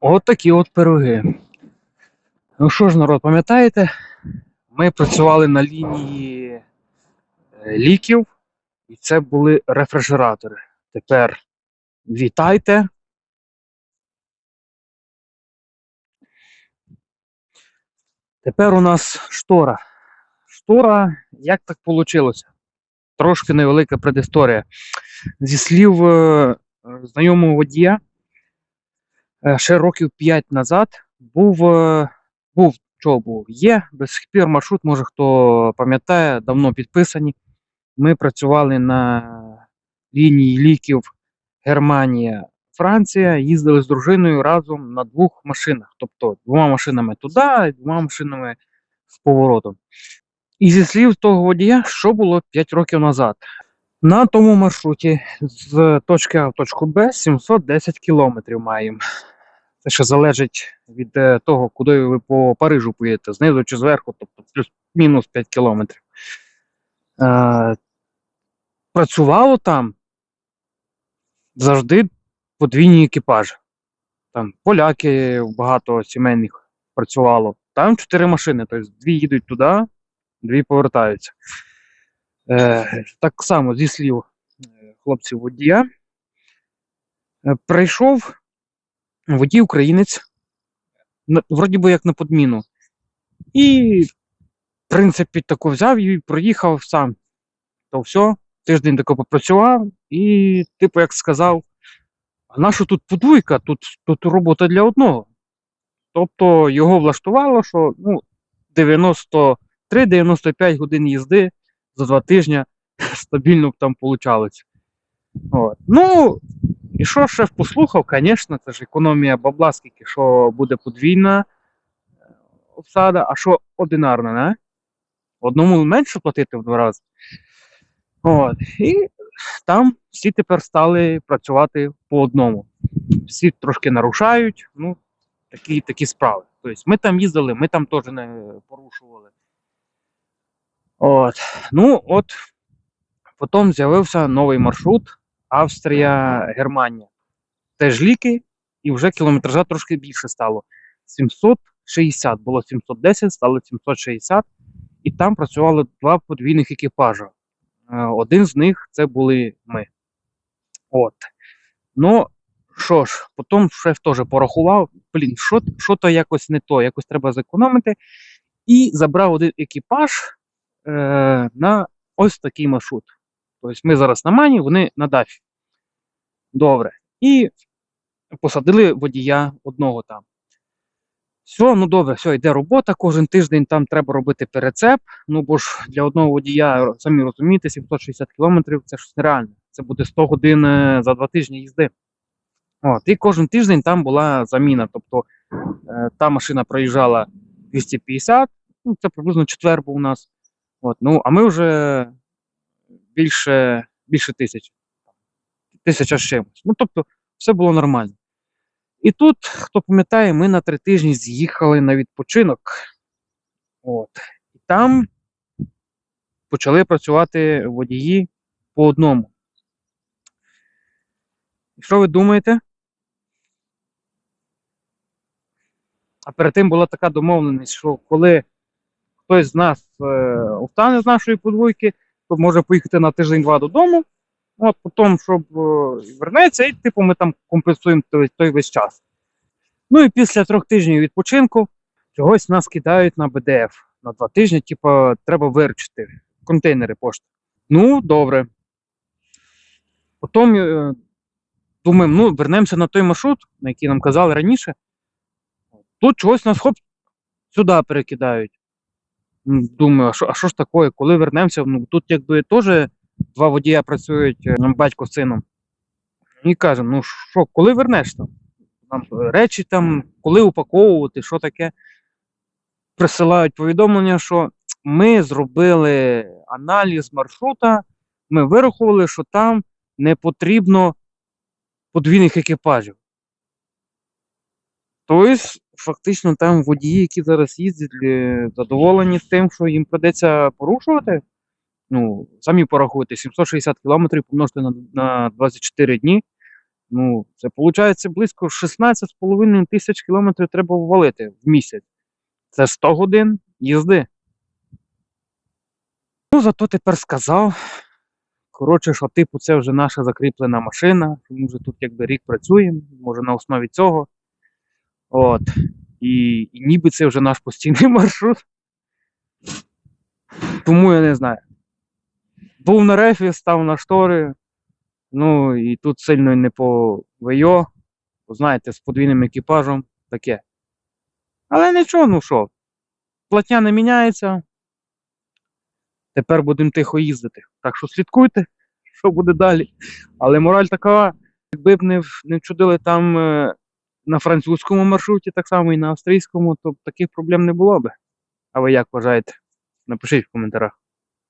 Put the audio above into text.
От такі от пироги. Ну що ж, народ, пам'ятаєте? Ми працювали на лінії е, ліків, і це були рефрижератори. Тепер вітайте. Тепер у нас штора. Штора, як так вийшло? Трошки невелика предісторія. Зі слів е, знайомого водія, ще років 5 назад був, е, був що був? Є до сих пір маршрут, може хто пам'ятає, давно підписані. Ми працювали на лінії ліків Германія, Франція, їздили з дружиною разом на двох машинах. Тобто двома машинами туди, двома машинами з поворотом. І зі слів того водія, що було 5 років назад. На тому маршруті з точки А в точку Б 710 кілометрів маємо. Це ще залежить від е, того, куди ви по Парижу поїдете, знизу чи зверху, тобто плюс-мінус 5 кілометрів. Е, працювало там завжди подвійні екіпажі. Там поляки багато сімейних працювало. Там чотири машини, тобто дві їдуть туди, дві повертаються. Е, так само зі слів е, хлопців водія. Е, прийшов водій українець, вроді би як на подміну. І, в принципі, тако взяв і проїхав сам. То все, тиждень тако попрацював, і, типу, як сказав, а наша тут подвійка, тут, тут робота для одного. Тобто його влаштувало, що ну, 93-95 годин їзди за два тижні стабільно б там получалось. От. Ну, і що шеф послухав, звісно, це ж економія бабла, скільки що буде подвійна е, обсада, а що одинарна, не? Одному менше платити в два рази. От. І там всі тепер стали працювати по одному. Всі трошки нарушають, ну, такі, такі справи. Тобто ми там їздили, ми там теж не порушували. От. Ну, от потім з'явився новий маршрут Австрія-Германія. Теж ліки, і вже кілометража трошки більше стало. 760 було 710, стало 760. І там працювали два подвійних екіпажі. Е, Один з них це були ми. От. Ну, що ж, потім шеф теж порахував, блін, що, що то якось не то, якось треба зекономити. І забрав один екіпаж на ось такий маршрут. Тобто ми зараз на мані, вони на дафі. Добре. І посадили водія одного там. Все, ну добре, все, йде робота. Кожен тиждень там треба робити перецеп. Ну бо ж для одного водія, самі розумієте, 760 кілометрів це ж нереально. Це буде 100 годин е, за два тижні їзди. От, і кожен тиждень там була заміна. Тобто е, та машина проїжджала 250, ну це приблизно четвер був у нас. От, ну, а ми вже більше, більше тисячі. Тисяча з чимось. Ну, тобто, все було нормально. І тут, хто пам'ятає, ми на три тижні з'їхали на відпочинок. От. І там почали працювати водії по одному. І що ви думаєте? А перед тим була така домовленість, що коли хтось з нас е, встане з нашої подвойки, то може поїхати на тиждень-два додому. От потім, щоб е, вернеться, і типу ми там компенсуємо той, той весь час. Ну і після трьох тижнів відпочинку чогось нас кидають на БДФ на два тижні, типу, треба виручити контейнери пошти. Ну, добре. Потім е, думаємо, ну, вернемося на той маршрут, на який нам казали раніше. Тут чогось нас хоп, сюди перекидають. Думаю, а що, а що ж таке, коли вернемося? Ну, тут якби теж два водія працюють, е, батько з сином. І каже, ну що, коли вернешся? Нам е, речі там, коли упаковувати, що таке. Присилають повідомлення, що ми зробили аналіз маршрута, ми вирахували, що там не потрібно подвійних екіпажів. Тобто, фактично, там водії, які зараз їздять, е, задоволені тим, що їм придеться порушувати. Ну, самі порахуйте, 760 кілометрів помножити на, на 24 дні. Ну, це виходить близько 16,5 тисяч кілометрів треба ввалити в місяць. Це 100 годин їзди. Ну, зато тепер сказав. Коротше, що типу, це вже наша закріплена машина, ми вже тут якби рік працюємо, може на основі цього. От. І, і ніби це вже наш постійний маршрут. Тому я не знаю. Був на рефі, став на штори. Ну і тут сильно не по ВЙО. Знаєте, з подвійним екіпажем таке. Але нічого, ну що, платня не міняється. Тепер будемо тихо їздити. Так що слідкуйте, що буде далі. Але мораль така, якби б не, не вчудили там е, на французькому маршруті, так само і на австрійському, то таких проблем не було би. А ви як вважаєте? Напишіть в коментарях.